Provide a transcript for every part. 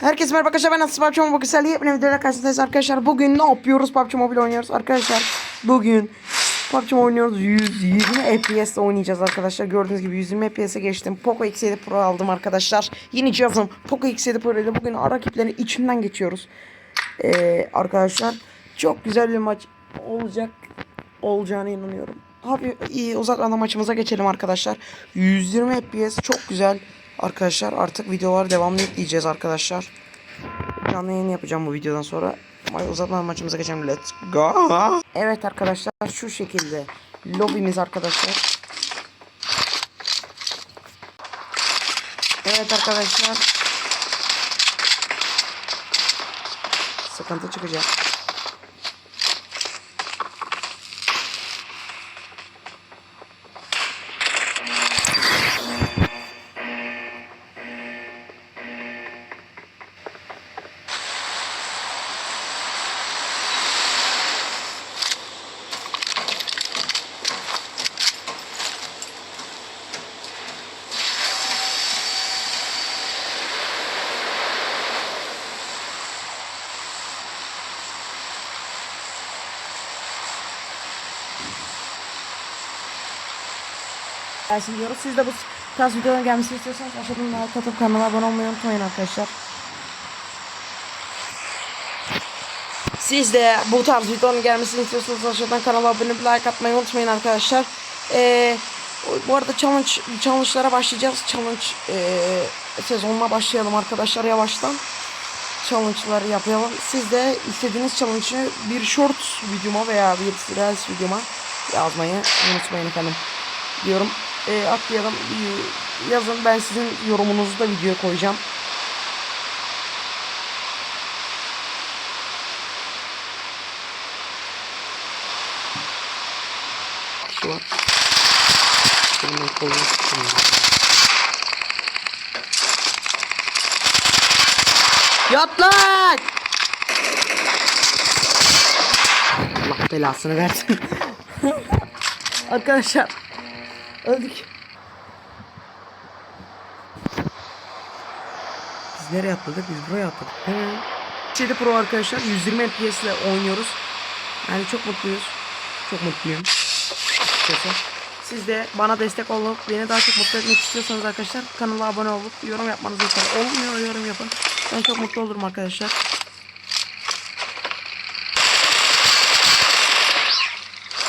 Herkese merhaba arkadaşlar ben Aslı PUBG Mobile Güzelliği Yepyeni videoyla karşınızdayız. Arkadaşlar Bugün ne yapıyoruz? PUBG Mobile oynuyoruz. Arkadaşlar Bugün PUBG Mobile oynuyoruz. 120 FPS oynayacağız arkadaşlar. Gördüğünüz gibi 120 FPS'e geçtim. Poco X7 Pro aldım arkadaşlar. Yeni cihazım Poco X7 Pro ile bugün rakiplerin içinden geçiyoruz. Ee, Arkadaşlar çok güzel bir maç olacak Olacağına inanıyorum. Abi iyi uzaklardan maçımıza geçelim arkadaşlar. 120 FPS çok güzel Arkadaşlar artık videolar devamlı yükleyeceğiz arkadaşlar. Canlı yayın yapacağım bu videodan sonra. Uzatmadan maçımıza geçelim. Let's go. Evet arkadaşlar şu şekilde lobimiz arkadaşlar. Evet arkadaşlar. Sıkıntı çıkacak. Gelsin diyoruz. Siz de bu tarz videoların gelmesini istiyorsanız aşağıdan like atıp kanala abone olmayı unutmayın arkadaşlar. Siz de bu tarz videoların gelmesini istiyorsanız aşağıdan kanala abone olup like atmayı unutmayın arkadaşlar. Ee, bu arada challenge challenge'lara başlayacağız. Challenge ee, sezonuna başlayalım arkadaşlar yavaştan. Challenge'ları yapalım. Siz de istediğiniz challenge'ı bir short videoma veya bir reels videoma yazmayı unutmayın efendim. Diyorum. E, atlayalım. Yazın ben sizin yorumunuzu da videoya koyacağım. Şu var. Şunun kolunu tutayım. Yat lan! Allah belasını versin. Arkadaşlar öldük. Biz nereye atladık? Biz buraya atladık. He. 7 Pro arkadaşlar 120 FPS ile oynuyoruz. Yani çok mutluyuz. Çok mutluyum. Açıkçası. Siz de bana destek olup beni daha çok mutlu etmek istiyorsanız arkadaşlar kanala abone olup yorum yapmanızı yeter. Olmuyor yorum yapın. Ben çok mutlu olurum arkadaşlar.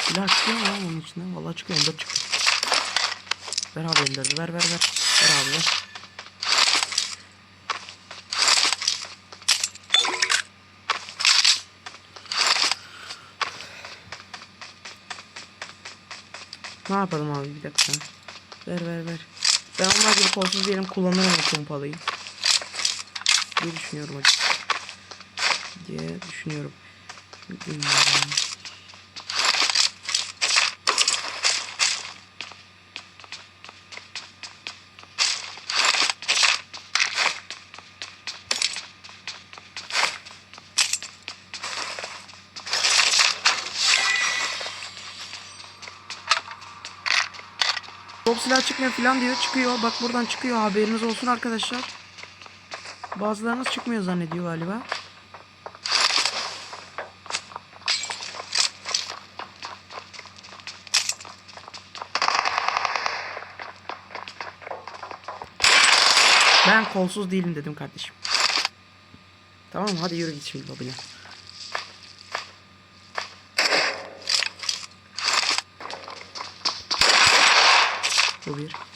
Silah çıkıyor mu lan onun içinden? Vallahi çıkıyor. M4 çıktı. Ver abi M4'ü. Ver ver ver. Ver abi ver. Ne yapalım abi bir dakika. Ver ver ver. Ben onlar gibi kolsuz diyelim kullanırım o pompalıyı. diye düşünüyorum açıkçası. diye düşünüyorum. Hmm. Silah çıkmıyor falan diyor. Çıkıyor. Bak buradan çıkıyor. Haberiniz olsun arkadaşlar. Bazılarınız çıkmıyor zannediyor galiba. Ben kolsuz değilim dedim kardeşim. Tamam hadi yürü git şimdi babine. Bu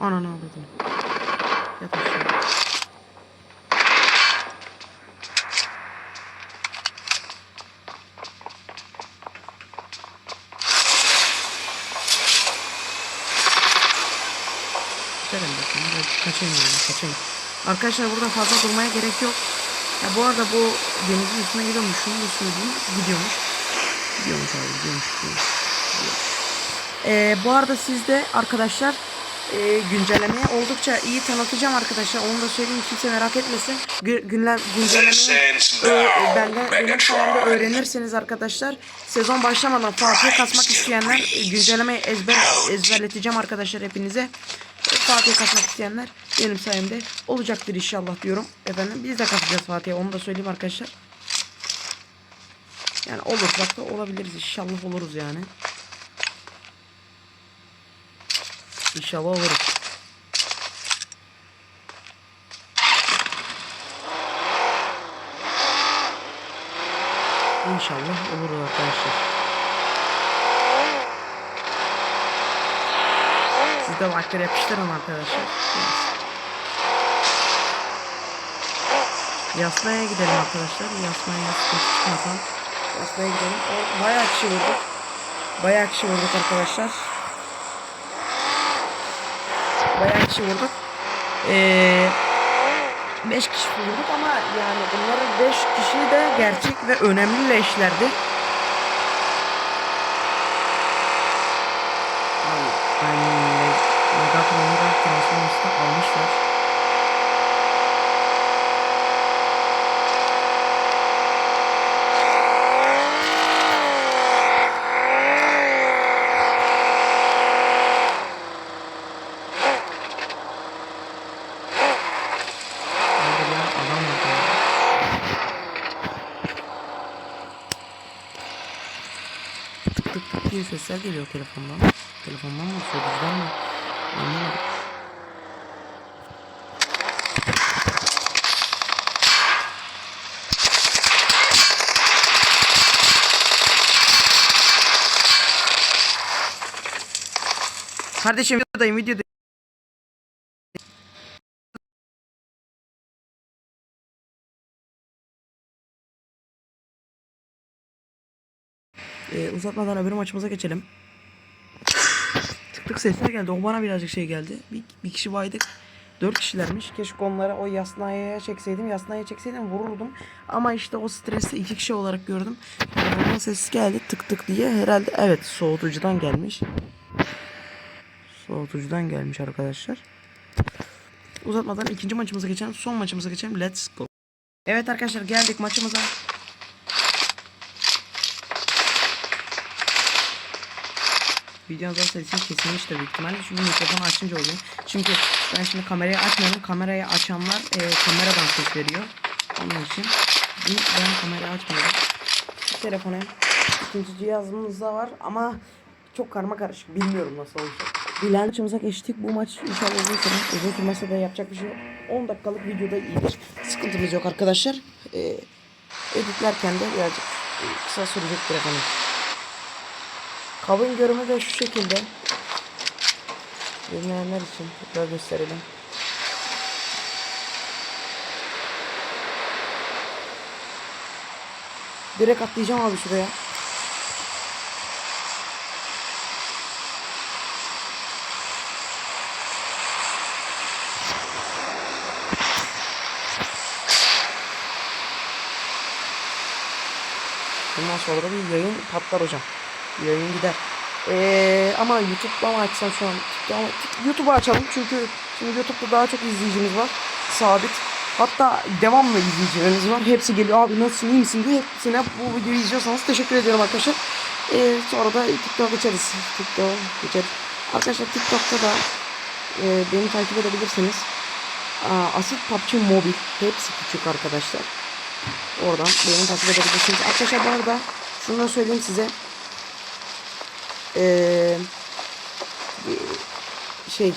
Ananı avradım. Yat aşağı. Gidelim bakalım. Biraz Kaçayım yani kaçayım. Arkadaşlar burada fazla durmaya gerek yok. Ya bu arada bu denizin üstüne gidiyormuş. Şunu da söyleyeyim. Gidiyormuş. Gidiyormuş abi gidiyormuş. gidiyormuş. Ee, bu arada sizde arkadaşlar e, güncellemeye oldukça iyi tanıtacağım arkadaşlar. Onu da söyleyeyim kimse merak etmesin. Gü- günler güncellemeyi now, benden benim sayemde öğrenirseniz arkadaşlar sezon başlamadan Fatih'e kasmak isteyenler e, güncellemeyi ezber ezberleteceğim arkadaşlar hepinize. E, Fatih'e kasmak isteyenler benim sayemde olacaktır inşallah diyorum. Efendim biz de kasacağız Fatih'e onu da söyleyeyim arkadaşlar. Yani olursak da olabiliriz inşallah oluruz yani. İnşallah oluruz. İnşallah olur arkadaşlar. Siz de vaktiyle yapıştırın arkadaşlar. Yasnaya gidelim arkadaşlar. Sıkıntı çıkmasın. Yasnaya gidelim. Bayağı kişi vurduk. Bayağı kişi vurduk arkadaşlar. Bayağı kişi vurduk. Ee, 5 kişi vurduk ama yani bunların 5 kişi de gerçek ve önemli leşlerdi. Yani Megatron'u da Transformers'ta almışlar. Orada bir adam var. yani. Tık tık tık diye sesler geliyor telefondan. Telefondan mı? Sözcüden mi? Anlamadım. Kardeşim videodayım videodayım. Uzatmadan öbür maçımıza geçelim. Tık tık sesler geldi. O bana birazcık şey geldi. Bir, bir kişi baydık. Dört kişilermiş. Keşke onları o Yasnaya'ya çekseydim. Yasnaya'ya çekseydim vururdum. Ama işte o stresi iki kişi olarak gördüm. Onun sesi geldi tık tık diye. Herhalde evet soğutucudan gelmiş. Soğutucudan gelmiş arkadaşlar. Uzatmadan ikinci maçımıza geçelim. Son maçımıza geçelim. Let's go. Evet arkadaşlar geldik maçımıza. Videonun zaten sesini kesilmiştir büyük ihtimalle çünkü mikrofonu açınca oluyor. Çünkü ben şimdi kamerayı açmıyorum. Kamerayı açanlar e, kameradan ses veriyor. Onun için ben kamerayı açmıyorum. Şu telefonum ikinci cihazımızda var ama çok karma karışık. Bilmiyorum nasıl olacak. Bilen maçımıza geçtik. Bu maç inşallah uzun sürer. Uzun sürmese de yapacak bir şey yok. 10 dakikalık videoda iyidir. Sıkıntımız yok arkadaşlar. E, editlerken de birazcık e, kısa sürecektir efendim. Kabın görümü de şu şekilde. Bilmeyenler için tekrar gösterelim. Direkt atlayacağım abi şuraya. Bundan sonra bir yayın patlar hocam. Yayın gider. Ee, ama YouTube'da mı açsam şu an? YouTube'u açalım çünkü şimdi YouTube'da daha çok izleyicimiz var. Sabit. Hatta devamlı izleyicilerimiz var. Hepsi geliyor abi nasılsın iyi misin diye. Hepsine bu videoyu izliyorsanız teşekkür ediyorum arkadaşlar. Ee, sonra da TikTok'a geçeriz. TikTok'a geçeriz. Arkadaşlar TikTok'ta da e, beni takip edebilirsiniz. Aa, Asit PUBG Mobile. Hepsi küçük arkadaşlar. Oradan beni takip edebilirsiniz. Arkadaşlar bu arada şunu da söyleyeyim size. Ee, şey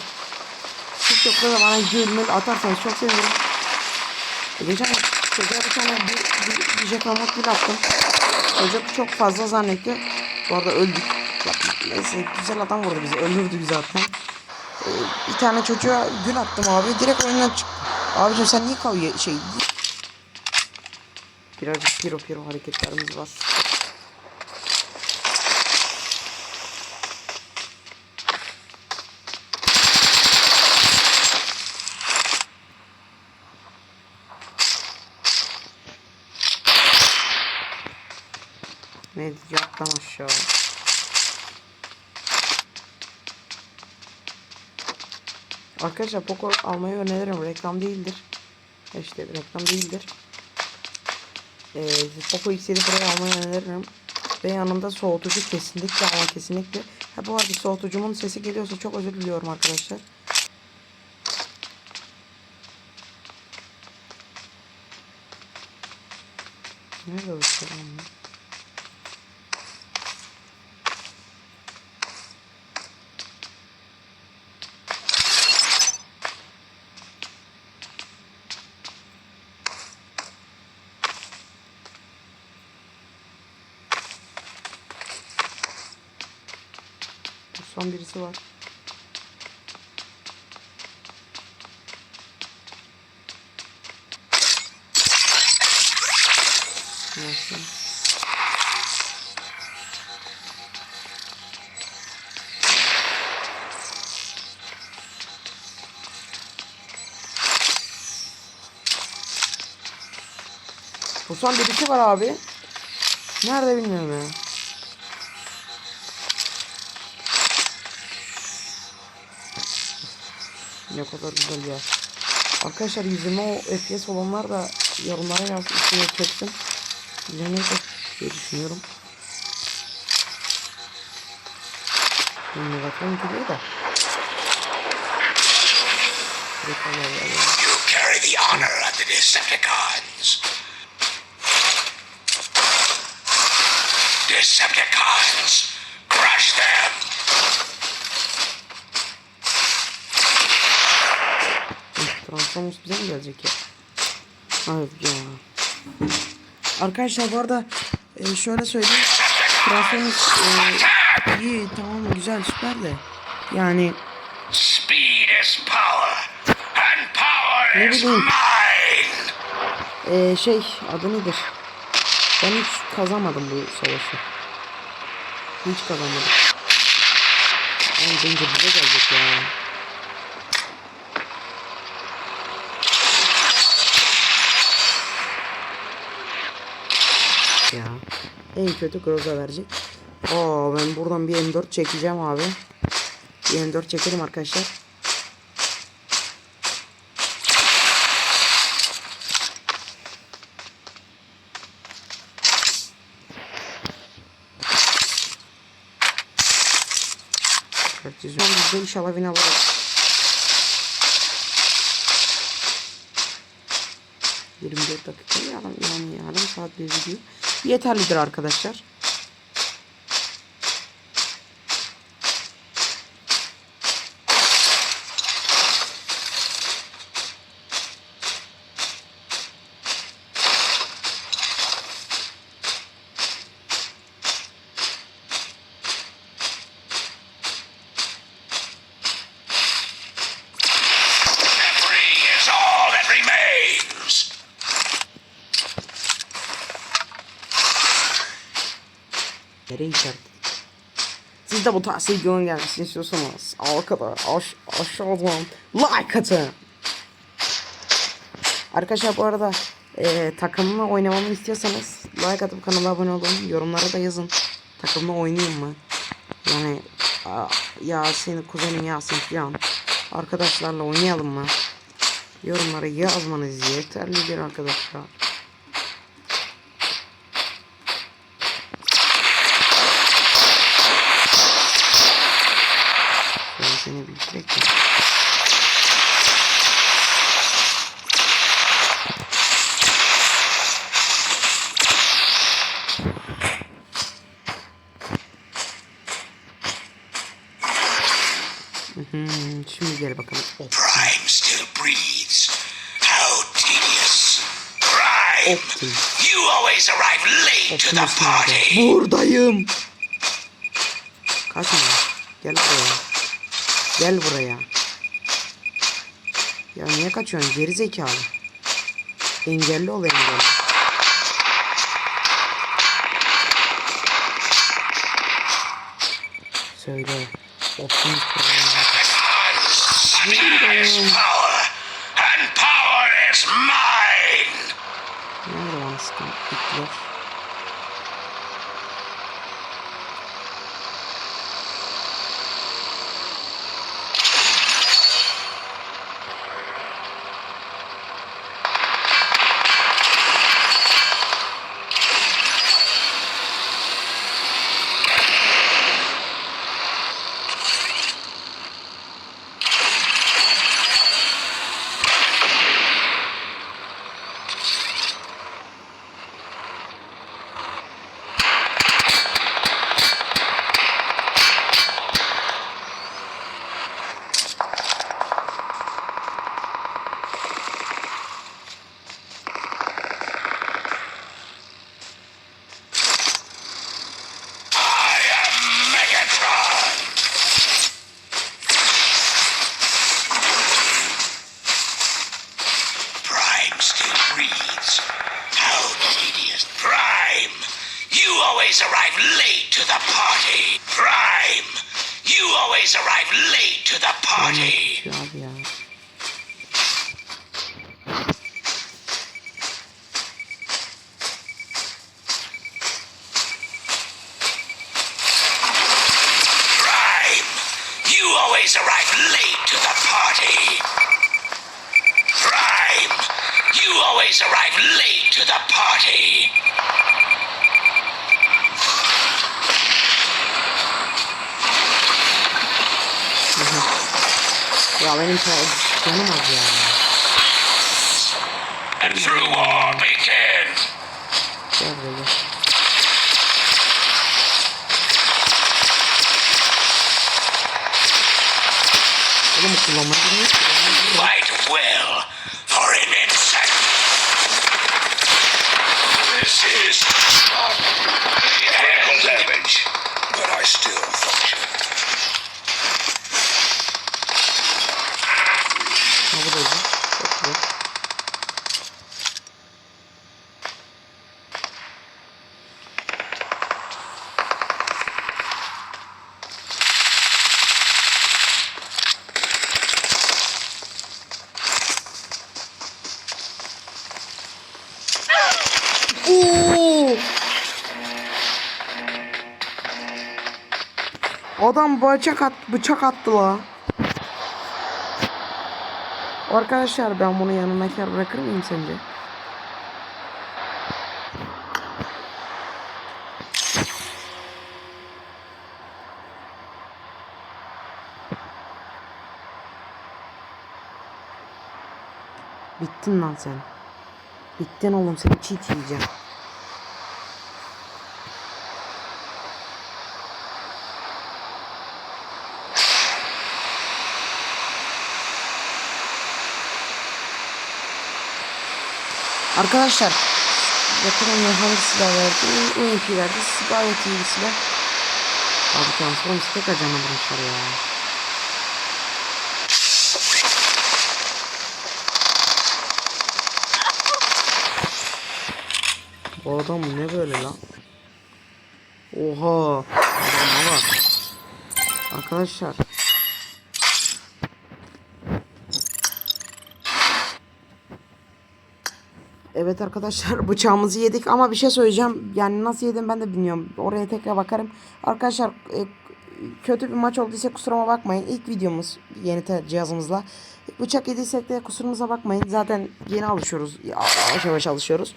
TikTok'ta da bana gülmek atarsanız çok sevinirim. Geçen çocuğa bir tane bir, bir, bir jeton gül attım. Çocuk çok fazla zannetti. Bu arada öldük. Neyse güzel adam vurdu bizi. Öldürdü zaten. e, bir tane çocuğa gül attım abi. Direkt oyundan çıktı. Abicim sen niye kavga şey Birazcık piro piro hareketlerimiz var. Ne yattan aşağı. Arkadaşlar Poco almayı öneririm. Reklam değildir. İşte reklam değildir. Ee, Poco X7 Pro'yu almayı öneririm. Ve yanında soğutucu kesinlikle ama kesinlikle. Ha bu arada soğutucumun sesi geliyorsa çok özür diliyorum arkadaşlar. Nerede o şey lan? Son birisi var. Nasıl? Bu son birisi var abi. Nerede bilmiyorum ya. Ne kadar güzel ya. Arkadaşlar yüzüme o FPS olanlar da yorumlara yazsın üstüne çeksin. De diye düşünüyorum. Megatron geliyor da. You carry the honor of the Decepticons. Decepticons, crush them. Transformers bize mi gelecek ya? Evet ya. Arkadaşlar bu arada e, şöyle söyleyeyim. Transformers e, iyi tamam güzel süper de. Yani Speed is power, and power Ne is bileyim. mine. e, şey adı nedir? Ben hiç kazanmadım bu savaşı. Hiç kazanmadım. Ama bence bize gelecek. Ya. En kötü Groza verecek. Aa ben buradan bir M4 çekeceğim abi. Bir M4 çekelim arkadaşlar. Biz de inşallah win alırız. 24 dakika yani, yani yarım saat bir video yeterlidir arkadaşlar. Siz de bu tarz videonun gelmesini istiyorsanız arkada aş aşağıdan like atın. Arkadaşlar bu arada e, takımla oynamamı istiyorsanız like atıp kanala abone olun. Yorumlara da yazın. Takımla oynayayım mı? Yani a, Yasin, kuzenim Yasin falan. Arkadaşlarla oynayalım mı? Yorumlara yazmanız yeterlidir arkadaşlar. Ben seni bir bekle. Mhm, Şimdi gel bakalım. Oh, Prime still breathes. How tedious. Prime, Optim. you always arrive late to the Optimus party. Buradayım. Kaçma. Gel buraya. Gel buraya. Ya niye kaçıyorsun geri zekalı? Engelli ol engelli. Söyle. Mine. Nerede bana sıkın? And through war begins. Gel buraya. Oğlum. Fight well for an insect. This is not damage, but I still function. Adam bıçak at bıçak attı la. Arkadaşlar ben bunu yanına kar bırakır mıyım sence? Bittin lan sen. Bittin oğlum seni çiğ yiyeceğim. Arkadaşlar Yakından hangi silah verdi? UMP verdi. Gayet iyi bir silah. Abi Transformers tek acana vurmuşlar ya. Bu adam ne böyle lan? Oha. Adama bak. Arkadaşlar. Evet arkadaşlar bıçağımızı yedik ama bir şey söyleyeceğim. Yani nasıl yedim ben de bilmiyorum. Oraya tekrar bakarım. Arkadaşlar e, kötü bir maç olduysa kusuruma bakmayın. İlk videomuz yeni cihazımızla. Bıçak yediysek de kusurumuza bakmayın. Zaten yeni alışıyoruz. Yavaş yavaş alışıyoruz.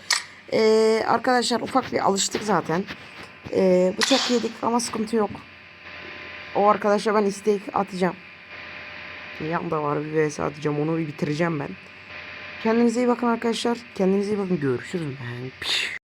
E, arkadaşlar ufak bir alıştık zaten. E, bıçak yedik ama sıkıntı yok. O arkadaşa ben istek atacağım. Yanda var bir vs atacağım. Onu bir bitireceğim ben. Kendinize iyi bakın arkadaşlar. Kendinize iyi bakın. Görüşürüz. Ben.